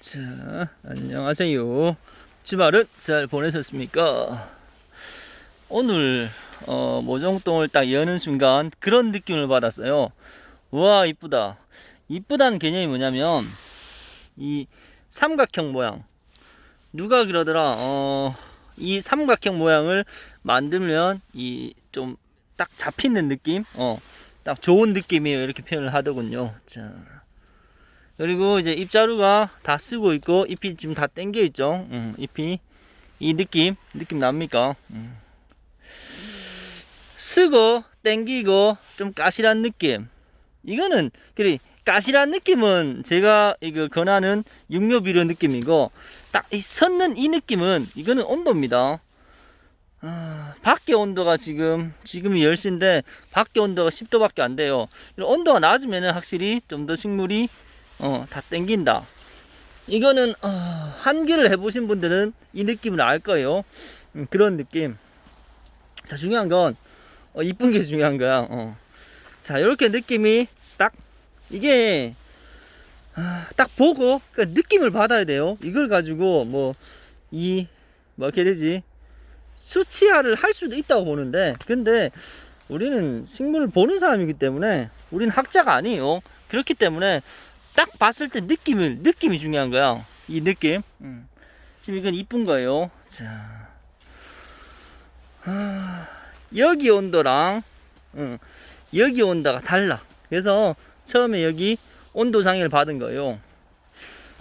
자, 안녕하세요. 주말은 잘 보내셨습니까? 오늘 어, 모종동을 딱 여는 순간 그런 느낌을 받았어요. 와 이쁘다. 이쁘다는 개념이 뭐냐면 이 삼각형 모양. 누가 그러더라. 어, 이 삼각형 모양을 만들면 이 좀 딱 잡히는 느낌. 어, 딱 좋은 느낌이에요. 이렇게 표현을 하더군요. 자. 그리고 이제 입자루가 다 쓰고 있고 잎이 지금 다 땡겨 있죠. 음, 잎이 이 느낌 느낌 납니까? 음. 쓰고 땡기고 좀 까실한 느낌. 이거는 그래 까실한 느낌은 제가 이거 권하는 육묘비료 느낌이고 딱 이 섰는 이 느낌은 이거는 온도입니다. 아, 밖에 온도가 지금 지금이 10시인데 밖에 온도가 10도밖에 안 돼요. 온도가 낮으면은 확실히 좀 더 식물이 어, 다 땡긴다. 이거는 어, 한기를 해보신 분들은 이 느낌을 알 거예요. 음, 그런 느낌. 자 중요한 건 어, 이쁜 게 중요한 거야. 어. 자 이렇게 느낌이 딱 이게 아, 딱 보고 그 느낌을 받아야 돼요. 이걸 가지고 뭐이뭐 이렇게 되지 수치화를 할 수도 있다고 보는데 근데 우리는 식물을 보는 사람이기 때문에 우리는 학자가 아니에요. 그렇기 때문에 딱 봤을 때 느낌을 느낌이 중요한 거야. 이 느낌. 음. 지금 이건 이쁜 거예요. 자, 아, 여기 온도랑 음, 여기 온도가 달라. 그래서 처음에 여기 온도 장애를 받은 거예요.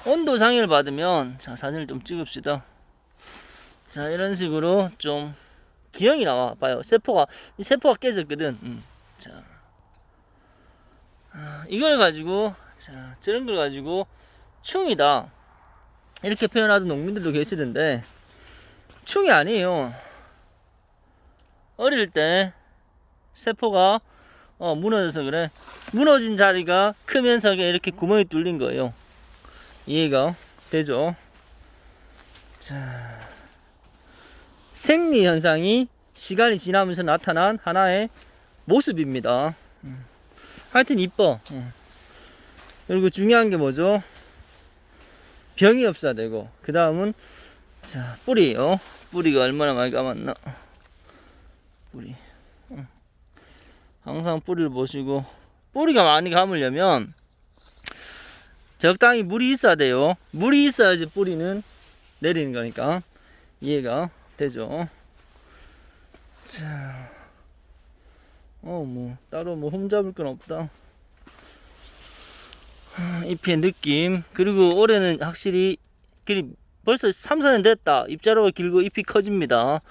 온도 장애를 받으면 자 사진을 좀 찍읍시다. 자 이런 식으로 좀 기형이 나와 봐요. 세포가 이 세포가 깨졌거든. 음. 자. 아, 이걸 가지고 자, 저런 걸 가지고 충이다. 이렇게 표현하던 농민들도 계시던데, 충이 아니에요. 어릴 때 세포가 어, 무너져서 그래. 무너진 자리가 크면서 이렇게 구멍이 뚫린 거예요. 이해가 되죠? 자, 생리 현상이 시간이 지나면서 나타난 하나의 모습입니다. 음. 하여튼 이뻐. 음. 그리고 중요한 게 뭐죠? 병이 없어야 되고 그 다음은 자 뿌리요 뿌리가 얼마나 많이 감았나 뿌리 응. 항상 뿌리를 보시고 뿌리가 많이 감으려면 적당히 물이 있어야 돼요 물이 있어야지 뿌리는 내리는 거니까 이해가 되죠 자 어, 뭐, 따로 뭐, 흠잡을 건 없다. 잎의 느낌 그리고 올해는 확실히 길이 벌써 3, 4년 됐다 잎자루가 길고 잎이 커집니다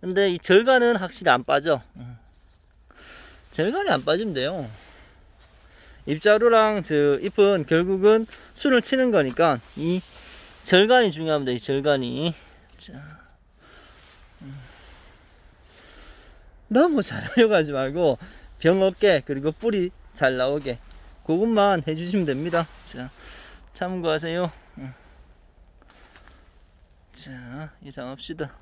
근데 이 절간은 확실히 안 빠져 음. 절간이 안 빠지면 돼요 잎자루랑 저 잎은 결국은 순을 치는 거니까 이 절간이 중요합니다 이 절간이 자. 음. 너무 잘 하려고 지 말고 병 없게 그리고 뿌리 잘 나오게 그것만 해주시면 됩니다. 자, 참고하세요. 응. 자, 이상합시다.